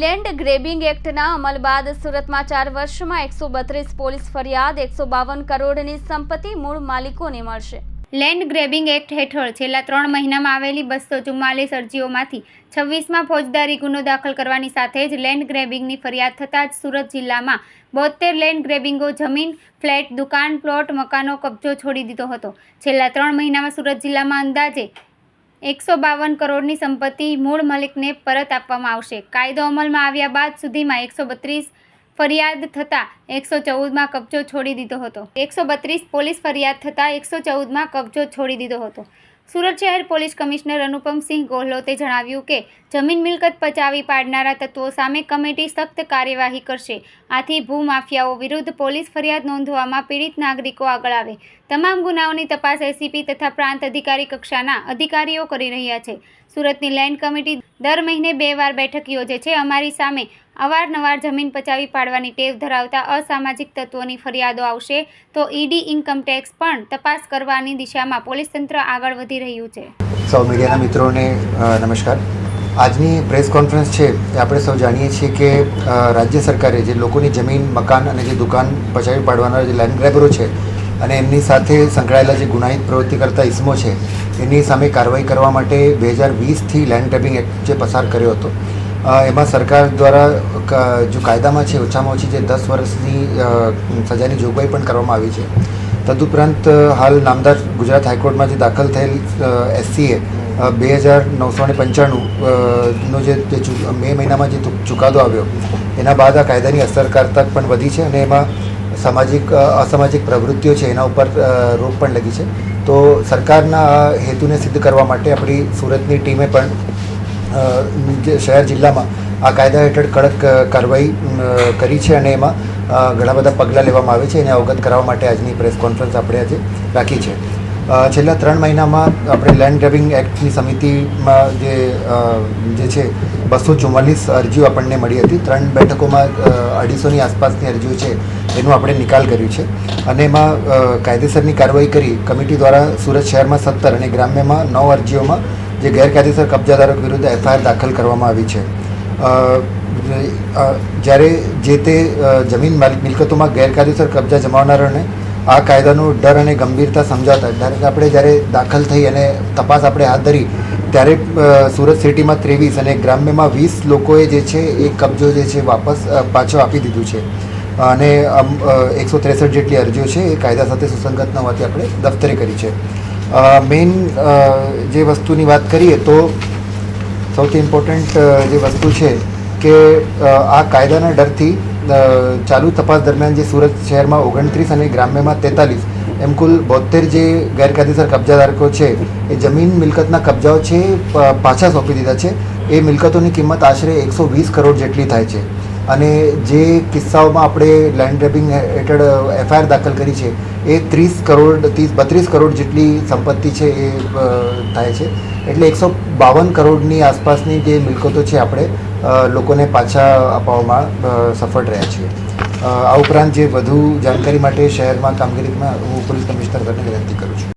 Land grabbing એક્ટના અમલ બાદ સુરતમાં ચાર વર્ષમાં એકસો બત્રીસ પોલીસ ફરિયાદ, એકસો બાવન કરોડની સંપત્તિ મૂળ માલિકોને મળશે. લેન્ડ ગ્રેબિંગ એક્ટ હેઠળ છેલ્લા ત્રણ મહિનામાં આવેલી બસો ચુમ્માલીસ અરજીઓમાંથી છવ્વીસમાં ફોજદારી ગુનો દાખલ કરવાની સાથે જ લેન્ડ ગ્રેબિંગની ફરિયાદ થતાં જ સુરત જિલ્લામાં બોતેર લેન્ડ ગ્રેબિંગો જમીન, ફ્લેટ, દુકાન, પ્લોટ, મકાનો કબજો છોડી દીધો હતો. છેલ્લા ત્રણ મહિનામાં સુરત જિલ્લામાં અંદાજે એકસો બાવન કરોડની સંપત્તિ મૂળ માલિકને પરત આપવામાં આવશે. કાયદો અમલમાં આવ્યા બાદ સુધીમાં એકસો બત્રીસ ફરિયાદ થતાં એકસો ચૌદમાં કબજો છોડી દીધો હતો. એકસો બત્રીસ પોલીસ ફરિયાદ થતાં એકસો ચૌદમાં કબજો છોડી દીધો હતો. સુરત શહેર પોલીસ કમિશનર અનુપમસિંહ ગોહલોતે જણાવ્યું કે, જમીન મિલકત પચાવી પાડનારા તત્વો સામે કમિટી સખ્ત કાર્યવાહી કરશે. આથી ભૂમાફિયાઓ વિરુદ્ધ પોલીસ ફરિયાદ નોંધવામાં પીડિત નાગરિકો આગળ આવે. તમામ ગુનાઓની તપાસ એસીપી તથા પ્રાંત અધિકારી કક્ષાના અધિકારીઓ કરી રહ્યા છે. સુરતની લેન્ડ કમિટી દર મહિને બે વાર બેઠક યોજે છે. અમારી સામે અવારનવાર જમીન પચાવી પાડવાની ટેવ ધરાવતા અસામાજિક તત્વોની ફરિયાદો આવશે તો ઈડી ઇન્કમ ટેક્સ પણ તપાસ કરવાની દિશામાં પોલીસ તંત્ર આગળ વધી રહ્યું છે. સૌ મીડિયાના મિત્રોને નમસ્કાર. આજની પ્રેસ કોન્ફરન્સ છે એ આપણે સૌ જાણીએ છીએ કે રાજ્ય સરકારે જે લોકોની જમીન, મકાન અને જે દુકાન પચાવી પાડવાના જે લેન્ડ ગ્રેબરો છે અને એમની સાથે સંકળાયેલા જે ગુનાહિત પ્રવૃત્તિ કરતા ઇસમો છે, એની સામે કાર્યવાહી કરવા માટે બે હજાર વીસથી લેન્ડ ગ્રેબિંગ એક્ટ જે પસાર કર્યો હતો. એમાં સરકાર દ્વારા જો કાયદામાં છે, ઓછામાં ઓછી જે દસ વર્ષની સજાની જોગવાઈ પણ કરવામાં આવી છે. તદુપરાંત હાલ નામદાર ગુજરાત હાઈકોર્ટમાં જે દાખલ થયેલ એસસીએ બે હજાર નવસો ને પંચાણું નો જે મે મહિનામાં જે ચુકાદો આવ્યો, એના બાદ આ કાયદાની અસરકારતા પણ વધી છે અને એમાં સામાજિક અસામાજિક પ્રવૃત્તિઓ છે, એના ઉપર રોક પણ લગી છે. તો સરકારના હેતુને સિદ્ધ કરવા માટે આપણી સુરતની ટીમે પણ શહેર જિલ્લામાં આ કાયદા હેઠળ કડક કાર્યવાહી કરી છે અને એમાં ઘણા બધા પગલાં લેવામાં આવે છે. એને અવગત કરાવવા માટે આજની પ્રેસ કોન્ફરન્સ આપણે આજે રાખી છે. છેલ્લા ત્રણ મહિનામાં આપણે લેન્ડ ગ્રેબિંગ એક્ટની સમિતિમાં જે જે છે, બસો ચુમ્માલીસ અરજીઓ આપણને મળી હતી. ત્રણ બેઠકોમાં અઢીસોની આસપાસની અરજીઓ છે, એનું આપણે નિકાલ કર્યું છે. અને એમાં કાયદેસરની કાર્યવાહી કરી, કમિટી દ્વારા સુરત શહેરમાં સત્તર અને ગ્રામ્યમાં નવ અરજીઓમાં જે ગેરકાયદેસર કબજાધારક વિરુદ્ધ એફઆઈઆર દાખલ કરવામાં આવી છે. જ્યારે જે તે જમીન માલિક મિલકતોમાં ગેરકાયદેસર કબજા જમાવનારાઓને આ કાયદાનો ડર અને ગંભીરતા સમજાતા ધારો આપણે જ્યારે દાખલ થઈ અને તપાસ આપણે હાથ ધરી, ત્યારે સુરત સિટીમાં ત્રેવીસ અને ગ્રામ્યમાં વીસ લોકોએ જે છે એ કબજો જે છે, વાપસ પાછો આપી દીધું છે. અને એકસો ત્રેસઠ જેટલી અરજીઓ છે, એ કાયદા સાથે સુસંગત ન હોવાથી આપણે દફતરે કરી છે. મેઇન જે વસ્તુની વાત કરીએ તો સૌથી ઇમ્પોર્ટન્ટ જે વસ્તુ છે કે આ કાયદાના ડરથી ચાલુ તપાસ દરમિયાન જે સુરત શહેરમાં ઓગણત્રીસ અને ગ્રામ્યમાં તેતાલીસ, એમ કુલ બોતેર જે ગેરકાયદેસર કબજાધારકો છે, એ જમીન મિલકતના કબજાઓ છે પાછા સોંપી દીધા છે. એ મિલકતોની કિંમત આશરે એકસો વીસ કરોડ જેટલી થાય છે. અને જે કિસ્સાઓમાં આપણે લેન્ડ ગ્રેબિંગ હેઠળ એફઆઈઆર દાખલ કરી છે, એ ત્રીસ કરોડ ત્રીસ બત્રીસ કરોડ જેટલી સંપત્તિ છે એ થાય છે. એટલે એકસો બાવન કરોડની આસપાસની જે મિલકતો છે આપણે લોકોને પાછા અપાવવામાં સફળ રહ્યા છીએ. આ ઉપરાંત જે વધુ જાણકારી માટે શહેરમાં કામગીરીમાં હું પોલીસ કમિશનર વિનંતી કરું છું.